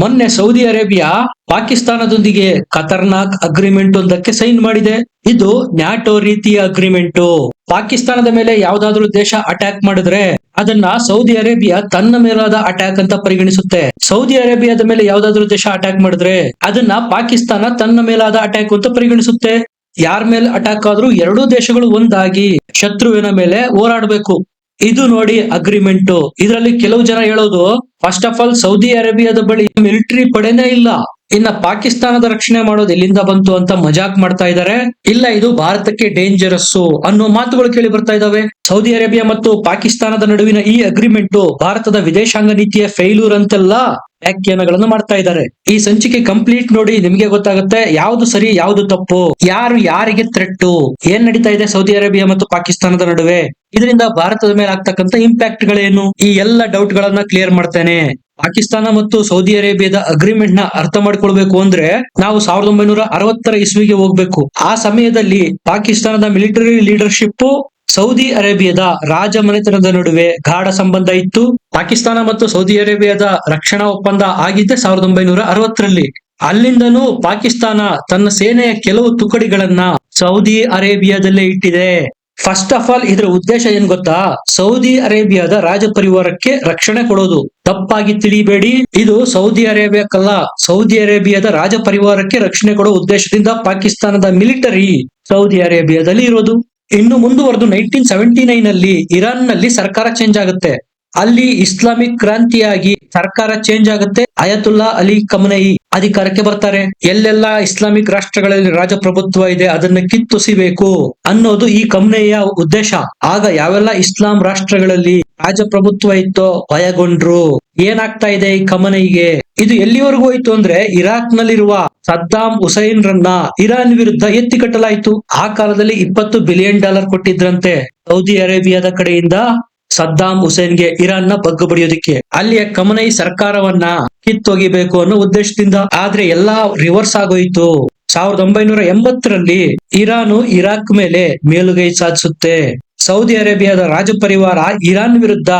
ಮೊನ್ನೆ Saudi Arabia ಪಾಕಿಸ್ತಾನದೊಂದಿಗೆ ಖತರ್ನಾಕ್ agreement ಒಂದಕ್ಕೆ ಸೈನ್ ಮಾಡಿದೆ. ಇದು ನ್ಯಾಟೋ ರೀತಿಯ ಅಗ್ರಿಮೆಂಟ್ ಪಾಕಿಸ್ತಾನದ ಮೇಲೆ ಯಾವ್ದಾದ್ರು ದೇಶ ಅಟ್ಯಾಕ್ ಮಾಡಿದ್ರೆ ಅದನ್ನ ಸೌದಿ ಅರೇಬಿಯಾ ತನ್ನ ಮೇಲಾದ ಅಟ್ಯಾಕ್ ಅಂತ ಪರಿಗಣಿಸುತ್ತೆ. ಸೌದಿ ಅರೇಬಿಯಾದ ಮೇಲೆ ಯಾವ್ದಾದ್ರು ದೇಶ ಅಟ್ಯಾಕ್ ಮಾಡಿದ್ರೆ ಅದನ್ನ ಪಾಕಿಸ್ತಾನ ತನ್ನ ಮೇಲಾದ ಅಟ್ಯಾಕ್ ಅಂತ ಪರಿಗಣಿಸುತ್ತೆ. ಯಾರ ಮೇಲೆ ಅಟ್ಯಾಕ್ ಆದ್ರೂ ಎರಡೂ ದೇಶಗಳು ಒಂದಾಗಿ ಶತ್ರುವಿನ ಮೇಲೆ ಹೋರಾಡಬೇಕು. ಇದು ನೋಡಿ ಅಗ್ರಿಮೆಂಟ್ ಇದರಲ್ಲಿ ಕೆಲವು ಜನ ಹೇಳೋದು ಫಸ್ಟ್ ಆಫ್ ಆಲ್ ಸೌದಿ ಅರೇಬಿಯಾದ ಬಳಿ ಮಿಲಿಟರಿ ಪಡೆನೇ ಇಲ್ಲ. ಇನ್ನ ಪಾಕಿಸ್ತಾನದ ರಕ್ಷಣೆ ಮಾಡೋದು ಎಲ್ಲಿಂದ ಬಂತು ಅಂತ ಮಜಾಕ್ ಮಾಡ್ತಾ ಇದ್ದಾರೆ ಇಲ್ಲ, ಇದು ಭಾರತಕ್ಕೆ ಡೇಂಜರಸ್ ಅನ್ನೋ ಮಾತುಗಳು ಕೇಳಿ ಬರ್ತಾ ಇದಾವೆ. ಸೌದಿ ಅರೇಬಿಯಾ ಮತ್ತು ಪಾಕಿಸ್ತಾನದ ನಡುವಿನ ಈ ಅಗ್ರಿಮೆಂಟ್ ಭಾರತದ ವಿದೇಶಾಂಗ ನೀತಿಯ ಫೇಲ್ಯೂರ್ ಅಂತೆಲ್ಲ ವ್ಯಾಖ್ಯಾನಗಳನ್ನು ಮಾಡ್ತಾ ಇದ್ದಾರೆ ಈ ಸಂಚಿಕೆ ಕಂಪ್ಲೀಟ್ ನೋಡಿ ನಿಮ್ಗೆ ಗೊತ್ತಾಗುತ್ತೆ ಯಾವ್ದು ಸರಿ, ಯಾವ್ದು ತಪ್ಪು, ಯಾರು ಯಾರಿಗೆ ಥ್ರೆಟ್ಟು ಏನ್ ನಡೀತಾ ಇದೆ ಸೌದಿ ಅರೇಬಿಯಾ ಮತ್ತು ಪಾಕಿಸ್ತಾನದ ನಡುವೆ? ಇದರಿಂದ ಭಾರತದ ಮೇಲೆ ಆಗ್ತಕ್ಕಂತ ಇಂಪ್ಯಾಕ್ಟ್ ಗಳೇನು? ಈ ಎಲ್ಲ ಡೌಟ್ ಗಳನ್ನ ಕ್ಲಿಯರ್ ಮಾಡ್ತೇನೆ. ಪಾಕಿಸ್ತಾನ ಮತ್ತು ಸೌದಿ ಅರೇಬಿಯಾದ ಅಗ್ರಿಮೆಂಟ್ನ ಅರ್ಥ ಮಾಡ್ಕೊಳ್ಬೇಕು ಅಂದ್ರೆ ನಾವು ಸಾವಿರದ ಒಂಬೈನೂರ ಅರವತ್ತರ ಇಸ್ವಿಗೆ ಹೋಗ್ಬೇಕು. ಆ ಸಮಯದಲ್ಲಿ ಪಾಕಿಸ್ತಾನದ ಮಿಲಿಟರಿ ಲೀಡರ್ಶಿಪ್ ಸೌದಿ ಅರೇಬಿಯಾದ ರಾಜ ಮನೆತನದ ನಡುವೆ ಗಾಢ ಸಂಬಂಧ ಇತ್ತು. ಪಾಕಿಸ್ತಾನ ಮತ್ತು ಸೌದಿ ಅರೇಬಿಯಾದ ರಕ್ಷಣಾ ಒಪ್ಪಂದ ಆಗಿದ್ದೆ ಸಾವಿರದ ಒಂಬೈನೂರ ಅರವತ್ತರಲ್ಲಿ. ಅಲ್ಲಿಂದನೂ ಪಾಕಿಸ್ತಾನ ತನ್ನ ಸೇನೆಯ ಕೆಲವು ತುಕಡಿಗಳನ್ನ ಸೌದಿ ಅರೇಬಿಯಾದಲ್ಲೇ ಇಟ್ಟಿದೆ. ಫಸ್ಟ್ ಆಫ್ ಆಲ್ ಇದರ ಉದ್ದೇಶ ಏನ್ ಗೊತ್ತಾ? ಸೌದಿ ಅರೇಬಿಯಾದ ರಾಜ ಪರಿವಾರಕ್ಕೆ ರಕ್ಷಣೆ ಕೊಡೋದು. ತಪ್ಪಾಗಿ ತಿಳಿಬೇಡಿ. ಇದು ಸೌದಿ ಅರೇಬಿಯಾಕ್ಕಲ್ಲ. ಸೌದಿ ಅರೇಬಿಯಾದ ರಾಜ ಪರಿವಾರಕ್ಕೆ ರಕ್ಷಣೆ ಕೊಡೋ ಉದ್ದೇಶದಿಂದ ಪಾಕಿಸ್ತಾನದ ಮಿಲಿಟರಿ ಸೌದಿ ಅರೇಬಿಯಾದಲ್ಲಿ ಇರೋದು. ಇನ್ನು ಮುಂದುವರೆದು ನೈನ್ಟೀನ್ ಸೆವೆಂಟಿ ನೈನ್ ಅಲ್ಲಿ ಇರಾನ್ನಲ್ಲಿ ಸರ್ಕಾರ ಚೇಂಜ್ ಆಗುತ್ತೆ. ಅಲ್ಲಿ ಇಸ್ಲಾಮಿಕ್ ಕ್ರಾಂತಿಯಾಗಿ ಸರ್ಕಾರ ಚೇಂಜ್ ಆಗುತ್ತೆ. ಅಯತುಲ್ಲಾ ಅಲಿ ಕಮನೈ ಅಧಿಕಾರಕ್ಕೆ ಬರ್ತಾರೆ. ಎಲ್ಲೆಲ್ಲ ಇಸ್ಲಾಮಿಕ್ ರಾಷ್ಟ್ರಗಳಲ್ಲಿ ರಾಜಪ್ರಭುತ್ವ ಇದೆ, ಅದನ್ನ ಕಿತ್ತುಸಿಬೇಕು ಅನ್ನೋದು ಈ ಕಮನೆಯ ಉದ್ದೇಶ. ಆಗ ಯಾವೆಲ್ಲ ಇಸ್ಲಾಂ ರಾಷ್ಟ್ರಗಳಲ್ಲಿ ರಾಜಪ್ರಭುತ್ವ ಇತ್ತೋ ಭಯಗೊಂಡ್ರು. ಏನಾಗ್ತಾ ಇದೆ ಈ ಕಮನೆಗೆ? ಇದು ಎಲ್ಲಿವರೆಗೂ ಹೋಯ್ತು ಅಂದ್ರೆ ಇರಾಕ್ ನಲ್ಲಿರುವ ಸದ್ದಾಂ ಹುಸೈನ್ ರನ್ನ ಇರಾನ್ ವಿರುದ್ಧ ಎತ್ತಿ ಕಟ್ಟಲಾಯಿತು. ಆ ಕಾಲದಲ್ಲಿ ಇಪ್ಪತ್ತು ಬಿಲಿಯನ್ ಡಾಲರ್ ಕೊಟ್ಟಿದ್ರಂತೆ ಸೌದಿ ಅರೇಬಿಯಾದ ಕಡೆಯಿಂದ. ಸದ್ದಾಂ ಹುಸೇನ್ಗೆ ಇರಾನ್ನ ಬಗ್ಗು ಬಡಿಯೋದಕ್ಕೆ. ಅಲ್ಲಿಯ ಕಮನೈ ಸರ್ಕಾರವನ್ನ ಕಿತ್ತೊಗಿಬೇಕು ಅನ್ನೋ ಉದ್ದೇಶದಿಂದ ಆದ್ರೆ ಎಲ್ಲಾ ರಿವರ್ಸ್ ಆಗೋಯ್ತು. ಸಾವಿರದ ಒಂಬೈನೂರ ಎಂಬತ್ತರಲ್ಲಿ ಇರಾನು ಇರಾಕ್ ಮೇಲೆ ಮೇಲುಗೈ ಸಾಧಿಸುತ್ತೆ. ಸೌದಿ ಅರೇಬಿಯಾದ ರಾಜಪರಿವಾರ ಇರಾನ್ ವಿರುದ್ಧ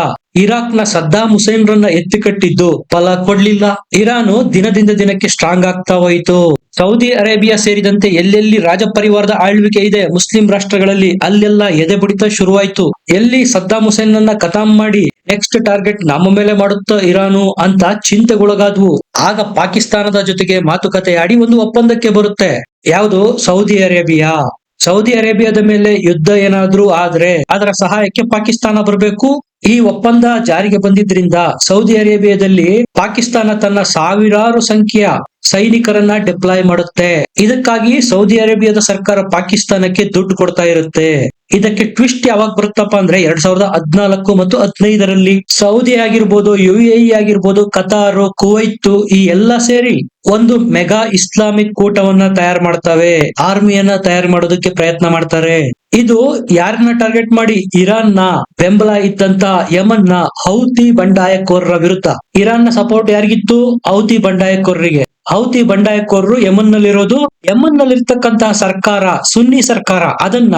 ಇರಾಕ್ನ ಸದ್ದಾಂ ಹುಸೇನ್ ರನ್ನ ಎತ್ತಿಕಟ್ಟಿದ್ದು ಫಲ ಕೊಡ್ಲಿಲ್ಲ. ಇರಾನು ದಿನದಿಂದ ದಿನಕ್ಕೆ ಸ್ಟ್ರಾಂಗ್ ಆಗ್ತಾ ಹೋಯಿತು. ಸೌದಿ ಅರೇಬಿಯಾ ಸೇರಿದಂತೆ ಎಲ್ಲೆಲ್ಲಿ ರಾಜಪರಿವಾರದ ಆಳ್ವಿಕೆ ಇದೆ, ಮುಸ್ಲಿಂ ರಾಷ್ಟ್ರಗಳಲ್ಲಿ ಅಲ್ಲೆಲ್ಲ ಎದೆ ಬಡಿತ ಶುರುವಾಯ್ತು. ಎಲ್ಲಿ ಸದ್ದಾಂ ಹುಸೇನ್ ನನ್ನ ಕತಾಂ ಮಾಡಿ ನೆಕ್ಸ್ಟ್ ಟಾರ್ಗೆಟ್ ನಮ್ಮ ಮೇಲೆ ಮಾಡುತ್ತ ಇರಾನು ಅಂತ ಚಿಂತೆಗೊಳಗಾದ್ವು. ಆಗ ಪಾಕಿಸ್ತಾನದ ಜೊತೆಗೆ ಮಾತುಕತೆ ಆಡಿ ಒಂದು ಒಪ್ಪಂದಕ್ಕೆ ಬರುತ್ತೆ. ಯಾವುದು? Saudi Arabia. ಸೌದಿ ಅರೇಬಿಯಾದ ಮೇಲೆ ಯುದ್ಧ ಏನಾದ್ರೂ ಆದ್ರೆ ಅದರ ಸಹಾಯಕ್ಕೆ ಪಾಕಿಸ್ತಾನ ಬರಬೇಕು. ಈ ಒಪ್ಪಂದ ಜಾರಿಗೆ ಬಂದಿದ್ರಿಂದ ಸೌದಿ ಅರೇಬಿಯಾದಲ್ಲಿ ಪಾಕಿಸ್ತಾನ ತನ್ನ ಸಾವಿರಾರು ಸಂಖ್ಯೆಯ ಸೈನಿಕರನ್ನ ಡಿಪ್ಲಾಯ್ ಮಾಡುತ್ತೆ. ಇದಕ್ಕಾಗಿ ಸೌದಿ ಅರೇಬಿಯಾದ ಸರ್ಕಾರ ಪಾಕಿಸ್ತಾನಕ್ಕೆ ದುಡ್ಡು ಕೊಡ್ತಾ ಇರುತ್ತೆ. ಇದಕ್ಕೆ ಟ್ವಿಸ್ಟ್ ಯಾವಾಗ ಬರುತ್ತಪ್ಪ ಅಂದ್ರೆ ಎರಡ್ ಸಾವಿರದ ಹದ್ನಾಲ್ಕು ಮತ್ತು ಹದಿನೈದರಲ್ಲಿ ಸೌದಿ ಆಗಿರ್ಬೋದು ಯು ಎ ಆಗಿರ್ಬೋದು, ಕತಾರು ಕುವೈತ್ ಈ ಎಲ್ಲ ಸೇರಿ ಒಂದು ಮೆಗಾ ಇಸ್ಲಾಮಿಕ್ ಕೂಟವನ್ನ ತಯಾರು ಮಾಡ್ತವೆ. ಆರ್ಮಿಯನ್ನ ತಯಾರು ಮಾಡೋದಕ್ಕೆ ಪ್ರಯತ್ನ ಮಾಡ್ತಾರೆ. ಇದು ಯಾರನ್ನ ಟಾರ್ಗೆಟ್ ಮಾಡಿ? ಇರಾನ್ನ ಬೆಂಬಲ ಇದ್ದಂತ ಯಮನ್ನ ಹೌತಿ ಬಂಡಾಯಕೋರರ ವಿರುದ್ಧ. ಇರಾನ್ನ ಸಪೋರ್ಟ್ ಯಾರಿಗಿತ್ತು? ಹೌತಿ ಬಂಡಾಯಕೋರರಿಗೆ. ಹೌತಿ ಬಂಡಾಯಕೋರರು ಯಮನ್ ನಲ್ಲಿರೋದು ಯಮನ್ ನಲ್ಲಿರ್ತಕ್ಕಂತಹ ಸರ್ಕಾರ, ಸುನ್ನಿ ಸರ್ಕಾರ, ಅದನ್ನ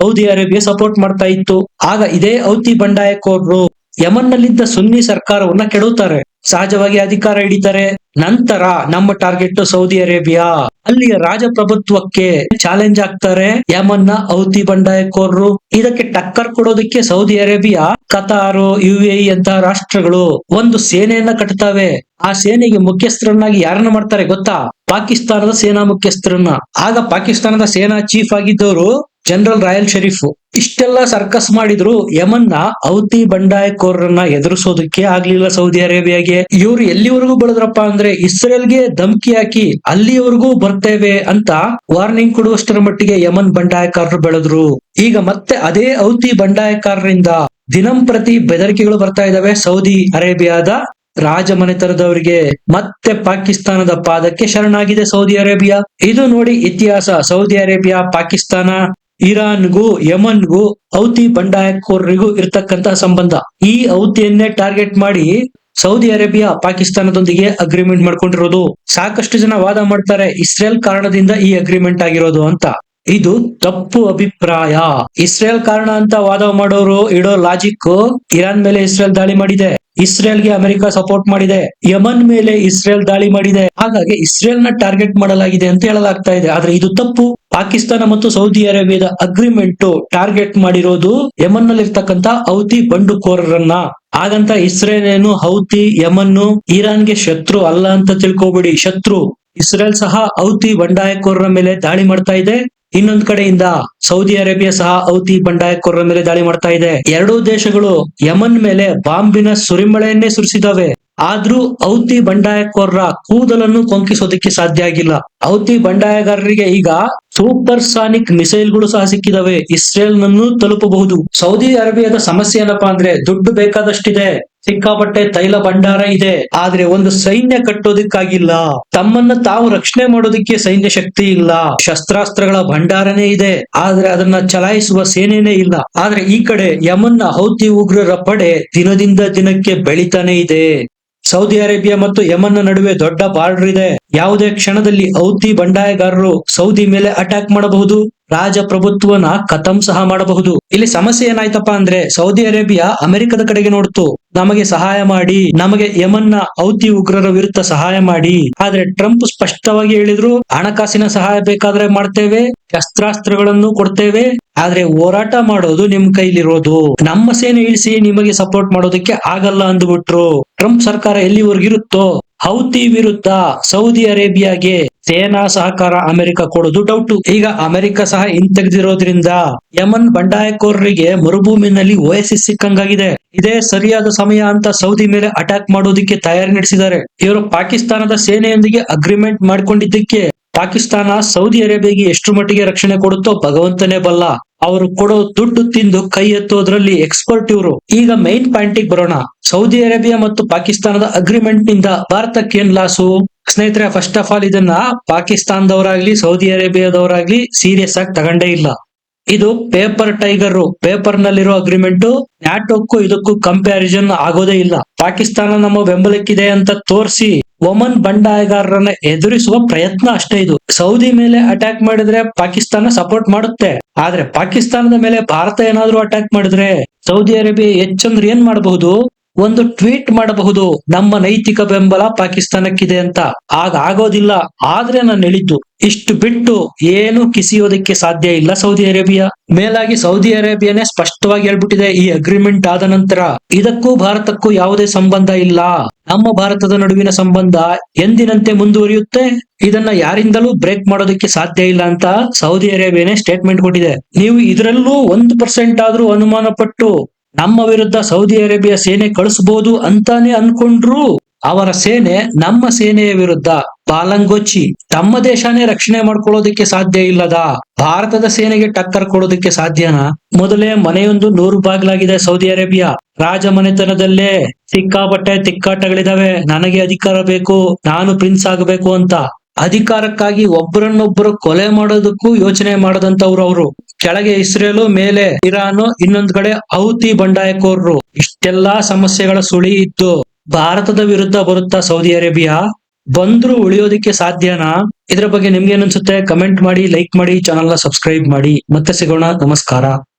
ಸೌದಿ ಅರೇಬಿಯಾ ಸಪೋರ್ಟ್ ಮಾಡ್ತಾ ಇತ್ತು. ಆಗ ಇದೇ ಔತಿ ಬಂಡಾಯಕೋರರು ಯಮನ್ ನಲ್ಲಿದ್ದ ಸುನ್ನಿ ಸರ್ಕಾರವನ್ನ ಕೆಡುತ್ತಾರೆ ಸಹಜವಾಗಿ ಅಧಿಕಾರ ಹಿಡಿತಾರೆ. ನಂತರ ನಮ್ಮ ಟಾರ್ಗೆಟ್ ಸೌದಿ ಅರೇಬಿಯಾ. ಅಲ್ಲಿಯ ರಾಜಪ್ರಭುತ್ವಕ್ಕೆ ಚಾಲೆಂಜ್ ಆಗ್ತಾರೆ. ಯಮನ್ನ ಔತಿ ಬಂಡಾಯಕೋರರು ಇದಕ್ಕೆ ಟಕ್ಕರ್ ಕೊಡೋದಕ್ಕೆ ಸೌದಿ ಅರೇಬಿಯಾ, ಕತಾರು ಯು ಅಂತ ರಾಷ್ಟ್ರಗಳು ಒಂದು ಸೇನೆಯನ್ನ ಕಟ್ತಾವೆ. ಆ ಸೇನೆಗೆ ಮುಖ್ಯಸ್ಥರನ್ನಾಗಿ ಯಾರನ್ನ ಮಾಡ್ತಾರೆ ಗೊತ್ತಾ? ಪಾಕಿಸ್ತಾನದ ಸೇನಾ ಮುಖ್ಯಸ್ಥರನ್ನ. ಆಗ ಪಾಕಿಸ್ತಾನದ ಸೇನಾ ಚೀಫ್ ಆಗಿದ್ದವರು ಜನರಲ್ ರಾಯಲ್ ಶರೀಫ್ ಇಷ್ಟೆಲ್ಲ ಸರ್ಕಸ್ ಮಾಡಿದ್ರು ಯಮನ್ನ ಔತಿ ಬಂಡಾಯಕೋರರನ್ನ ಎದುರಿಸೋದಕ್ಕೆ ಆಗ್ಲಿಲ್ಲ ಸೌದಿ ಅರೇಬಿಯಾಗೆ ಇವ್ರು ಎಲ್ಲಿವರೆಗೂ ಬೆಳೆದ್ರಪ್ಪ ಅಂದ್ರೆ ಇಸ್ರೇಲ್ಗೆ ಧಮಕಿ ಹಾಕಿ ಅಲ್ಲಿವರೆಗೂ ಬರ್ತೇವೆ ಅಂತ ವಾರ್ನಿಂಗ್ ಕೊಡುವಷ್ಟರ ಮಟ್ಟಿಗೆ ಯಮನ್ ಬಂಡಾಯಕಾರರು ಬೆಳೆದ್ರು. ಈಗ ಮತ್ತೆ ಅದೇ ಔತಿ ಬಂಡಾಯಕಾರರಿಂದ ದಿನಂಪ್ರತಿ ಬೆದರಿಕೆಗಳು ಬರ್ತಾ ಇದಾವೆ ಸೌದಿ ಅರೇಬಿಯಾದ ರಾಜಮನೆತನದವರಿಗೆ. ಮತ್ತೆ ಪಾಕಿಸ್ತಾನದ ಪಾದಕ್ಕೆ ಶರಣಾಗಿದೆ ಸೌದಿ ಅರೇಬಿಯಾ ಇದು ನೋಡಿ ಇತಿಹಾಸ ಸೌದಿ ಅರೇಬಿಯಾ ಪಾಕಿಸ್ತಾನ. ಇರಾನ್ಗೂ, ಯಮನ್ಗೂ, ಔತಿ ಬಂಡಾಯಕೋರರಿಗೂ ಇರ್ತಕ್ಕಂತಹ ಸಂಬಂಧ. ಈ ಔತಿಯನ್ನೇ ಟಾರ್ಗೆಟ್ ಮಾಡಿ ಸೌದಿ ಅರೇಬಿಯಾ ಪಾಕಿಸ್ತಾನದೊಂದಿಗೆ ಅಗ್ರಿಮೆಂಟ್ ಮಾಡ್ಕೊಂಡಿರೋದು. ಸಾಕಷ್ಟು ಜನ ವಾದ ಮಾಡ್ತಾರೆ, ಇಸ್ರೇಲ್ ಕಾರಣದಿಂದ ಈ ಅಗ್ರಿಮೆಂಟ್ ಆಗಿರೋದು ಅಂತ. ಇದು ತಪ್ಪು ಅಭಿಪ್ರಾಯ. ಇಸ್ರೇಲ್ ಕಾರಣ ಅಂತ ವಾದ ಮಾಡೋರು ಇಡೋ ಲಾಜಿಕ್ ಇರಾನ್ ಮೇಲೆ ಇಸ್ರೇಲ್ ದಾಳಿ ಮಾಡಿದೆ. ಇಸ್ರೇಲ್ಗೆ ಅಮೆರಿಕ ಸಪೋರ್ಟ್ ಮಾಡಿದೆ. ಯಮನ್ ಮೇಲೆ ಇಸ್ರೇಲ್ ದಾಳಿ ಮಾಡಿದೆ. ಹಾಗಾಗಿ ಇಸ್ರೇಲ್ನ ಟಾರ್ಗೆಟ್ ಮಾಡಲಾಗಿದೆ ಅಂತ ಹೇಳಲಾಗ್ತಾ ಇದೆ. ಆದ್ರೆ ಇದು ತಪ್ಪು. ಪಾಕಿಸ್ತಾನ ಮತ್ತು ಸೌದಿ ಅರೇಬಿಯಾದ ಅಗ್ರಿಮೆಂಟ್ ಟಾರ್ಗೆಟ್ ಮಾಡಿರೋದು ಯಮನ್ ನಲ್ಲಿರ್ತಕ್ಕಂತ ಔತಿ ಬಂಡುಕೋರರನ್ನ. ಹಾಗಂತ ಇಸ್ರೇಲ್ ಏನು ಹೌತಿ, ಯಮನ್ನು, ಇರಾನ್ಗೆ ಶತ್ರು ಅಲ್ಲ ಅಂತ ತಿಳ್ಕೊಬೇಡಿ. ಶತ್ರು ಇಸ್ರೇಲ್ ಸಹ ಔತಿ ಬಂಡಾಯಕೋರರ ಮೇಲೆ ದಾಳಿ ಮಾಡ್ತಾ ಇದೆ. ಇನ್ನೊಂದ್ ಕಡೆಯಿಂದ ಸೌದಿ ಅರೇಬಿಯಾ ಸಹ ಔತಿ ಬಂಡಾಯಕೋರರ ಮೇಲೆ ದಾಳಿ ಮಾಡ್ತಾ ಇದೆ. ಎರಡೂ ದೇಶಗಳು ಯಮನ್ ಮೇಲೆ ಬಾಂಬಿನ ಸುರಿಮಳೆಯನ್ನೇ ಸುರಿಸಿದವೆ ಆದ್ರೂ ಔತಿ ಬಂಡಾಯಕೋರರ ಕೂದಲನ್ನು ಕೊಂಕಿಸೋದಕ್ಕೆ ಸಾಧ್ಯ ಆಗಿಲ್ಲ. ಔತಿ ಬಂಡಾಯಗಾರರಿಗೆ ಈಗ ಸೂಪರ್ ಸಾನಿಕ್ ಮಿಸೈಲ್ಗಳು ಸಹ ಸಿಕ್ಕಿದವೆ. ಇಸ್ರೇಲ್ ನನ್ನು ತಲುಪಬಹುದು. ಸೌದಿ ಅರೇಬಿಯಾದ ಸಮಸ್ಯೆ ಏನಪ್ಪಾ ಅಂದ್ರೆ ದುಡ್ಡು ಬೇಕಾದಷ್ಟಿದೆ. ಸಿಕ್ಕಾಪಟ್ಟೆ ತೈಲ ಭಂಡಾರ ಇದೆ. ಆದ್ರೆ ಒಂದು ಸೈನ್ಯ ಕಟ್ಟೋದಕ್ಕಾಗಿಲ್ಲ. ತಮ್ಮನ್ನ ತಾವು ರಕ್ಷಣೆ ಮಾಡೋದಕ್ಕೆ ಸೈನ್ಯ ಶಕ್ತಿ ಇಲ್ಲ. ಶಸ್ತ್ರಾಸ್ತ್ರಗಳ ಭಂಡಾರನೇ ಇದೆ. ಆದ್ರೆ ಅದನ್ನ ಚಲಾಯಿಸುವ ಸೇನೆನೇ ಇಲ್ಲ. ಆದ್ರೆ ಈ ಕಡೆ ಯಮನ್ನ ಹೌತಿ ಉಗ್ರರ ಪಡೆ ದಿನದಿಂದ ದಿನಕ್ಕೆ ಬೆಳಿತಾನೆ ಇದೆ. ಸೌದಿ ಅರೇಬಿಯಾ ಮತ್ತು ಯಮನ್ನ ನಡುವೆ ದೊಡ್ಡ ಬಾರ್ಡರ್ ಇದೆ. ಯಾವುದೇ ಕ್ಷಣದಲ್ಲಿ ಔತಿ ಬಂಡಾಯಗಾರರು ಸೌದಿ ಮೇಲೆ ಅಟ್ಯಾಕ್ ಮಾಡಬಹುದು. ರಾಜಪ್ರಭುತ್ವನ ಕಥಂ ಸಹ ಮಾಡಬಹುದು. ಇಲ್ಲಿ ಸಮಸ್ಯೆ ಏನಾಯ್ತಪ್ಪ ಅಂದ್ರೆ ಸೌದಿ ಅರೇಬಿಯಾ ಅಮೆರಿಕದ ಕಡೆಗೆ ನೋಡ್ತು. ನಮಗೆ ಸಹಾಯ ಮಾಡಿ, ನಮಗೆ ಯಮನ್ನ ಔತಿ ಉಗ್ರರ ವಿರುದ್ಧ ಸಹಾಯ ಮಾಡಿ. ಆದ್ರೆ ಟ್ರಂಪ್ ಸ್ಪಷ್ಟವಾಗಿ ಹೇಳಿದ್ರು, ಹಣಕಾಸಿನ ಸಹಾಯ ಬೇಕಾದ್ರೆ ಮಾಡ್ತೇವೆ, ಶಸ್ತ್ರಾಸ್ತ್ರಗಳನ್ನು ಕೊಡ್ತೇವೆ, ಆದ್ರೆ ಹೋರಾಟ ಮಾಡೋದು ನಿಮ್ ಕೈಲಿರೋದು. ನಮ್ಮ ಸೇನೆ ಇಳಿಸಿ ನಿಮಗೆ ಸಪೋರ್ಟ್ ಮಾಡೋದಕ್ಕೆ ಆಗಲ್ಲ ಅಂದ್ಬಿಟ್ರು. ಟ್ರಂಪ್ ಸರ್ಕಾರ ಎಲ್ಲಿವರೆಗಿರುತ್ತೋ ಹೌತಿ ವಿರುದ್ಧ ಸೌದಿ ಅರೇಬಿಯಾಗೆ ಸೇನಾ ಸಹಕಾರ ಅಮೆರಿಕ ಕೊಡೋದು ಡೌಟ್ ಈಗ ಅಮೆರಿಕ ಸಹ ಹಿಂತೆಗೆದಿರೋದ್ರಿಂದ ಯಮನ್ ಬಂಡಾಯಕೋರರಿಗೆ ಮರುಭೂಮಿನಲ್ಲಿ ಓಎಸ್ಸಿ ಸಿಕ್ಕಂಗಾಗಿದೆ. ಇದೇ ಸರಿಯಾದ ಸಮಯ ಅಂತ ಸೌದಿ ಮೇಲೆ ಅಟ್ಯಾಕ್ ಮಾಡೋದಕ್ಕೆ ತಯಾರಿ ನಡೆಸಿದ್ದಾರೆ. ಇವರು ಪಾಕಿಸ್ತಾನದ ಸೇನೆಯೊಂದಿಗೆ ಅಗ್ರಿಮೆಂಟ್ ಮಾಡ್ಕೊಂಡಿದ್ದಕ್ಕೆ ಪಾಕಿಸ್ತಾನ ಸೌದಿ ಅರೇಬಿಯಾಗೆ ಎಷ್ಟು ಮಟ್ಟಿಗೆ ರಕ್ಷಣೆ ಕೊಡುತ್ತೋ ಭಗವಂತನೇ ಬಲ್ಲ. ಅವರು ಕೊಡೋ ದುಡ್ಡು ತಿಂದು ಕೈ ಎತ್ತೋದ್ರಲ್ಲಿ ಎಕ್ಸ್ಪರ್ಟ್ ಇವರು. ಈಗ ಮೈನ್ ಪಾಯಿಂಟಿಗೆ ಬರೋಣ. ಸೌದಿ ಅರೇಬಿಯಾ ಮತ್ತು ಪಾಕಿಸ್ತಾನದ ಅಗ್ರಿಮೆಂಟ್ನಿಂದ ಭಾರತಕ್ಕೆ ಏನ್ ಲಾಸು? ಸ್ನೇಹಿತರೆ ಫಸ್ಟ್ ಆಫ್ ಆಲ್ ಇದನ್ನ ಪಾಕಿಸ್ತಾನದವರಾಗ್ಲಿ, ಸೌದಿ ಅರೇಬಿಯಾದವರಾಗ್ಲಿ ಸೀರಿಯಸ್ ಆಗಿ ತಗೊಂಡೇ ಇಲ್ಲ. ಇದು ಪೇಪರ್ ಟೈಗರ್ ಪೇಪರ್ ನಲ್ಲಿರೋ ಅಗ್ರಿಮೆಂಟ್ ನ್ಯಾಟೋಕ್ಕೂ ಇದಕ್ಕೂ ಕಂಪ್ಯಾರಿಸನ್ ಆಗೋದೇ ಇಲ್ಲ. ಪಾಕಿಸ್ತಾನ ನಮ್ಮ ಬೆಂಬಲಕ್ಕಿದೆ ಅಂತ ತೋರಿಸಿ. ಒಮನ್ ಬಂಡಾಯಗಾರರನ್ನ ಎದುರಿಸುವ ಪ್ರಯತ್ನ ಅಷ್ಟೇ ಇದು. ಸೌದಿ ಮೇಲೆ ಅಟ್ಯಾಕ್ ಮಾಡಿದ್ರೆ ಪಾಕಿಸ್ತಾನ ಸಪೋರ್ಟ್ ಮಾಡುತ್ತೆ. ಆದ್ರೆ ಪಾಕಿಸ್ತಾನದ ಮೇಲೆ ಭಾರತ ಏನಾದ್ರೂ ಅಟ್ಯಾಕ್ ಮಾಡಿದ್ರೆ ಸೌದಿ ಅರೇಬಿಯಾ ಹೆಚ್ಚಂದ್ರೆ ಏನ್ ಮಾಡಬಹುದು? ಒಂದು ಟ್ವೀಟ್ ಮಾಡಬಹುದು, ನಮ್ಮ ನೈತಿಕ ಬೆಂಬಲ ಪಾಕಿಸ್ತಾನಕ್ಕಿದೆ ಅಂತ. ಆಗ ಆಗೋದಿಲ್ಲ, ಆದ್ರೆ ನಾನು ಹೇಳಿದ್ದು, ಇಷ್ಟು ಬಿಟ್ಟು ಏನು ಕಿಸಿಯೋದಕ್ಕೆ ಸಾಧ್ಯ ಇಲ್ಲ ಸೌದಿ ಅರೇಬಿಯಾ. ಮೇಲಾಗಿ ಸೌದಿ ಅರೇಬಿಯಾನೇ ಸ್ಪಷ್ಟವಾಗಿ ಹೇಳ್ಬಿಟ್ಟಿದೆ, ಈ ಅಗ್ರಿಮೆಂಟ್ ಆದ ನಂತರ ಇದಕ್ಕೂ ಭಾರತಕ್ಕೂ ಯಾವುದೇ ಸಂಬಂಧ ಇಲ್ಲ. ನಮ್ಮ ಭಾರತದ ನಡುವಿನ ಸಂಬಂಧ ಎಂದಿನಂತೆ ಮುಂದುವರಿಯುತ್ತೆ? ಇದನ್ನ ಯಾರಿಂದಲೂ ಬ್ರೇಕ್ ಮಾಡೋದಕ್ಕೆ ಸಾಧ್ಯ ಇಲ್ಲ ಅಂತ ಸೌದಿ ಅರೇಬಿಯಾನೇ ಸ್ಟೇಟ್ಮೆಂಟ್ ಕೊಟ್ಟಿದೆ. ನೀವು ಇದರಲ್ಲೂ ಒಂದು ಪರ್ಸೆಂಟ್ ಆದ್ರೂ ಅನುಮಾನ ಪಟ್ಟು ನಮ್ಮ ವಿರುದ್ಧ ಸೌದಿ ಅರೇಬಿಯಾ ಸೇನೆ ಕಳಿಸಬಹುದು ಅಂತಾನೆ ಅನ್ಕೊಂಡ್ರು. ಅವರ ಸೇನೆ ನಮ್ಮ ಸೇನೆಯ ವಿರುದ್ಧ ಪಾಲಂಗೊಚ್ಚಿ, ತಮ್ಮ ದೇಶನೇ ರಕ್ಷಣೆ ಮಾಡ್ಕೊಳ್ಳೋದಕ್ಕೆ ಸಾಧ್ಯ ಇಲ್ಲದ, ಭಾರತದ ಸೇನೆಗೆ ಟಕ್ಕರ್ ಕೊಡೋದಕ್ಕೆ ಸಾಧ್ಯನಾ? ಮೊದಲೇ ಮನೆಯೊಂದು ನೂರು ಬಾಗಿಲಾಗಿದೆ ಸೌದಿ ಅರೇಬಿಯಾ. ರಾಜ ಮನೆತನದಲ್ಲೇ ಸಿಕ್ಕಾಪಟ್ಟೆ ತಿಕ್ಕಾಟಗಳಿದಾವೆ. ನನಗೆ ಅಧಿಕಾರ ಬೇಕು, ನಾನು ಪ್ರಿನ್ಸ್ ಆಗಬೇಕು ಅಂತ. ಅಧಿಕಾರಕ್ಕಾಗಿ ಒಬ್ಬರನ್ನೊಬ್ಬರು ಕೊಲೆ ಮಾಡೋದಕ್ಕೂ ಯೋಚನೆ ಮಾಡದಂತವ್ರು ಅವರು. ಕೆಳಗೆ ಇಸ್ರೇಲು, ಮೇಲೆ ಇರಾನು, ಇನ್ನೊಂದ್ ಕಡೆ ಔತಿ ಬಂಡಾಯಕೋರರು. ಇಷ್ಟೆಲ್ಲಾ ಸಮಸ್ಯೆಗಳ ಸುಳಿ ಇದ್ದು ಭಾರತದ ವಿರುದ್ಧ ಬರುತ್ತಾ ಸೌದಿ ಅರೇಬಿಯಾ? ಬಂದ್ರು ಉಳಿಯೋದಿಕ್ಕೆ ಸಾಧ್ಯನಾ? ಇದ್ರ ಬಗ್ಗೆ ನಿಮ್ಗೆ ಅನ್ಸುತ್ತೆ? ಕಮೆಂಟ್ ಮಾಡಿ, ಲೈಕ್ ಮಾಡಿ ಚಾನಲ್ ಸಬ್ಸ್ಕ್ರೈಬ್ ಮಾಡಿ. ಮತ್ತೆ ಸಿಗೋಣ. ನಮಸ್ಕಾರ.